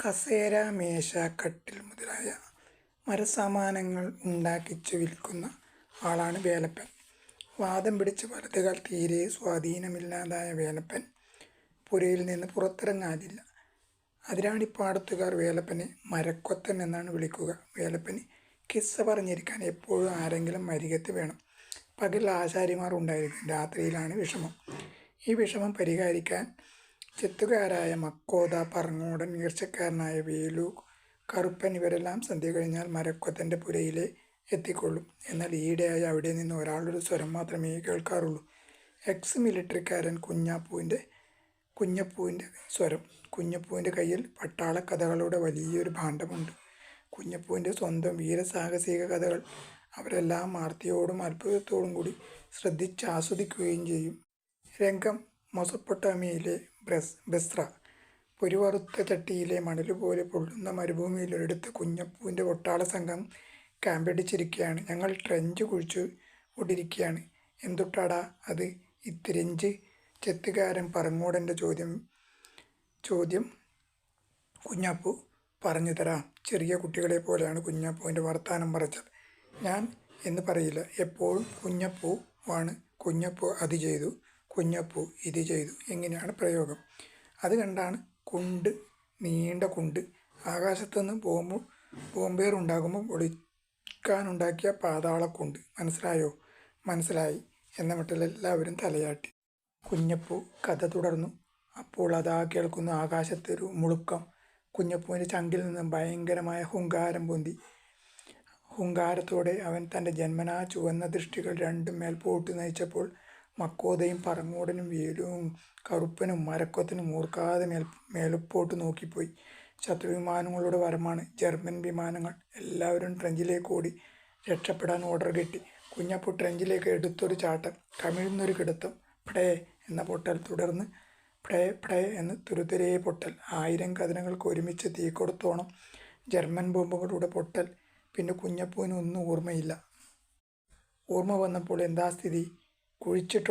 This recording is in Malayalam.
കസേര മേശ കട്ടിൽ മുതലായ മരസാമാനങ്ങൾ ഉണ്ടാക്കിച്ചു വിൽക്കുന്ന ആളാണ് വേലപ്പൻ. വാദം പിടിച്ച് വലതുകാൽ തീരെ സ്വാധീനമില്ലാതായ വേലപ്പൻ പുരയിൽ നിന്ന് പുറത്തിറങ്ങാതില്ല. അതിരാണിപ്പാടത്തുകാർ വേലപ്പനെ മരക്കൊത്തൻ എന്നാണ് വിളിക്കുക. വേലപ്പന് കിസ്സ പറഞ്ഞിരിക്കാൻ എപ്പോഴും ആരെങ്കിലും അരികത്ത് വേണം. പകൽ ആശാരിമാർ ഉണ്ടായിരിക്കും. രാത്രിയിലാണ് വിഷമം. ഈ വിഷമം പരിഹരിക്കാൻ ചെത്തുകാരായ മക്കോത പറങ്ങോടൻ ഈർച്ചക്കാരനായ വേലു കറുപ്പൻ ഇവരെല്ലാം സന്ധ്യ കഴിഞ്ഞാൽ മരക്കൊത്തന്റെ പുരയിലെ എത്തിക്കൊള്ളും. എന്നാൽ ഈയിടെയായി അവിടെ നിന്ന് ഒരാളൊരു സ്വരം മാത്രമേ കേൾക്കാറുള്ളൂ. എക്സ് മിലിറ്ററിക്കാരൻ കുഞ്ഞാപ്പൂവിന്റെ കുഞ്ഞപ്പൂവിന്റെ സ്വരം. കുഞ്ഞപ്പൂവിന്റെ കയ്യിൽ പട്ടാള കഥകളുടെ വലിയൊരു ഭാണ്ഡമുണ്ട്. കുഞ്ഞപ്പൂവിന്റെ സ്വന്തം വീരസാഹസിക കഥകൾ അവരെല്ലാം ആർത്തിയോടും അത്ഭുതത്തോടും കൂടി ശ്രദ്ധിച്ച് ആസ്വദിക്കുകയും ചെയ്യും. രംഗം മൊസപ്പൊട്ടാമിയയിലെ ബ്രസ് ബസ്ര. പൊരുവറുത്ത ചട്ടിയിലെ മണലുപോലെ പൊള്ളുന്ന മരുഭൂമിയിലൊരിടത്ത് കുഞ്ഞപ്പൂവിന്റെ ഒട്ടാള സംഘം ക്യാമ്പടിച്ചിരിക്കുകയാണ്. ഞങ്ങൾ ട്രെഞ്ച് കുഴിച്ചു കൊണ്ടിരിക്കുകയാണ്. എന്തുട്ടാടാ അത്? ഇത്തിരഞ്ച് ചെത്തുകാരൻ പറങ്ങോടന്റെ ചോദ്യം ചോദ്യം കുഞ്ഞാപ്പു പറഞ്ഞു തരാം. ചെറിയ കുട്ടികളെ പോലെയാണ് കുഞ്ഞാപ്പുവിന്റെ വർത്തമാനം പറച്ചത്. ഞാൻ എന്ന് പറയില്ല. എപ്പോഴും കുഞ്ഞപ്പൂ ആണ് കുഞ്ഞപ്പൂ അത് ചെയ്തു. കുഞ്ഞപ്പൂ ഇത് ചെയ്തു. എങ്ങനെയാണ് പ്രയോഗം? അത് കണ്ടാണ് കുണ്ട് നീണ്ട കുണ്ട്. ആകാശത്തുനിന്ന് ബോംബ് ബോംബേർ ഉണ്ടാകുമ്പോൾ ഒളിക്കാനുണ്ടാക്കിയ പാതാളക്കുണ്ട്. മനസ്സിലായോ? മനസ്സിലായി. എന്ന മട്ടിൽ എല്ലാവരും തലയാട്ടി. കുഞ്ഞപ്പൂ കഥ തുടർന്നു. അപ്പോൾ അതാ കേൾക്കുന്ന ആകാശത്തൊരു മുളുക്കം. കുഞ്ഞപ്പൂവിന്റെ ചങ്കിൽ നിന്ന് ഭയങ്കരമായ ഹുങ്കാരം പൊന്തി. ഹുങ്കാരത്തോടെ അവൻ തന്റെ ജന്മനാ ചുവന്ന ദൃഷ്ടികൾ രണ്ടും മേൽപോട്ട് നയിച്ചപ്പോൾ മക്കോതയും പറങ്ങോടനും വേലുവും കറുപ്പനും മരക്കൊത്തനും ഓർക്കാതെ മേൽ മേലുപ്പോട്ട് നോക്കിപ്പോയി. ശത്രു വിമാനങ്ങളുടെ വരമാണ് ജർമ്മൻ വിമാനങ്ങൾ. എല്ലാവരും ട്രെഞ്ചിലേക്ക് ഓടി രക്ഷപ്പെടാൻ ഓർഡർ കിട്ടി. കുഞ്ഞപ്പു ട്രെഞ്ചിലേക്ക് എടുത്തൊരു ചാട്ടം. കമിഴ്ന്നൊരു കിടത്തം. പ്ടേ എന്ന പൊട്ടൽ തുടർന്ന് പ്ടേ പ്ടേ എന്ന് തുരുതുരേ പൊട്ടൽ. ആയിരം കഥനങ്ങൾക്ക് ഒരുമിച്ച് തീ കൊടുത്തോണം ജർമ്മൻ ബോംബുകളുടെ പൊട്ടൽ. പിന്നെ കുഞ്ഞപ്പൂവിന് ഒന്നും ഓർമ്മയില്ല. ഓർമ്മ വന്നപ്പോൾ എന്താ സ്ഥിതി? കുഴിച്ചിട്ട്